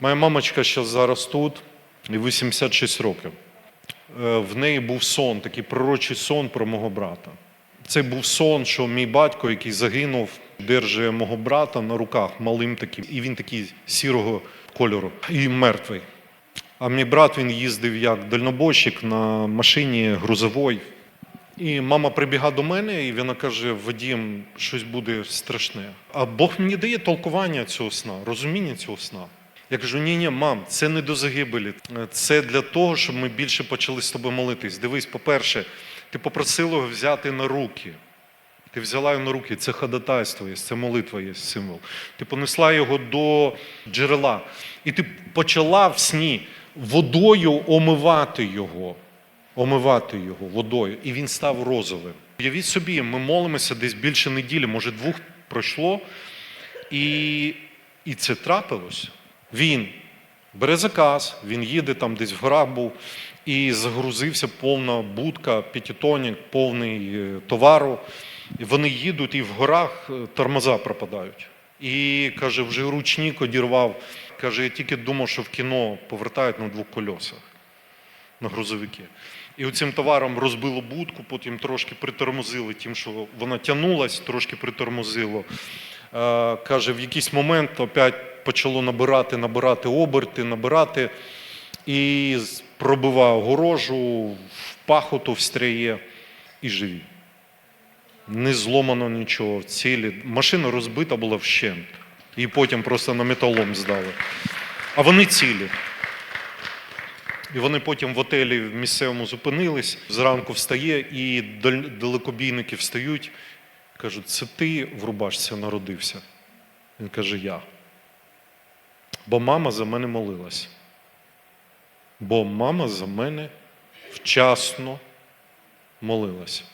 Моя мамочка ще зараз тут, і 86 років. Е, В неї був сон, такий пророчий сон про мого брата. Це був сон, що мій батько, який загинув, держить мого брата на руках, малим таким, і він такий сірого кольору, і мертвий. А мій брат він їздив як дальнобойщик на машині грузовій. І мама прибігає до мене, і вона каже: Вадім, щось буде страшне. А Бог мені дає толкування цього сна, розуміння цього сна. Я кажу: ні, ні, мам, це не до загибелі. Це для того, щоб ми більше почали з тобою молитись. Дивись, по-перше, ти попросила його взяти на руки. Ти взяла його на руки, це ходатайство є, це молитва є символ. Ти понесла його до джерела. І ти почала в сні водою омивати його. Омивати його водою. І він став розовим. Уявіть собі, ми молимося десь більше неділі, може двох пройшло. І, і це трапилось. Він бере заказ, він їде там десь в горах був, і загрузився повна будка, п'ятитонник, повний е, товару. І вони їдуть, і в горах е, тормоза пропадають. І каже, вже ручник одірвав. Каже, я тільки думав, що в кіно повертають на двох кольосах на грузовики. І оцим товаром розбило будку, потім трошки притормозили, тим, що вона тягнулась, трошки притормозило. Е, каже, в якийсь момент опять почало набирати, набирати оберти, набирати, і пробиває огорожу, в пахоту встряє і живі. Не зломано нічого, цілі. Машина розбита була вщент. І потім просто на металом здали. А вони цілі. І вони потім в отелі в місцевому зупинились, зранку встає, і далекобійники встають, кажуть, це ти в рубашці народився. Він каже, я. Бо мама за мене молилась. Бо мама за мене вчасно молилась.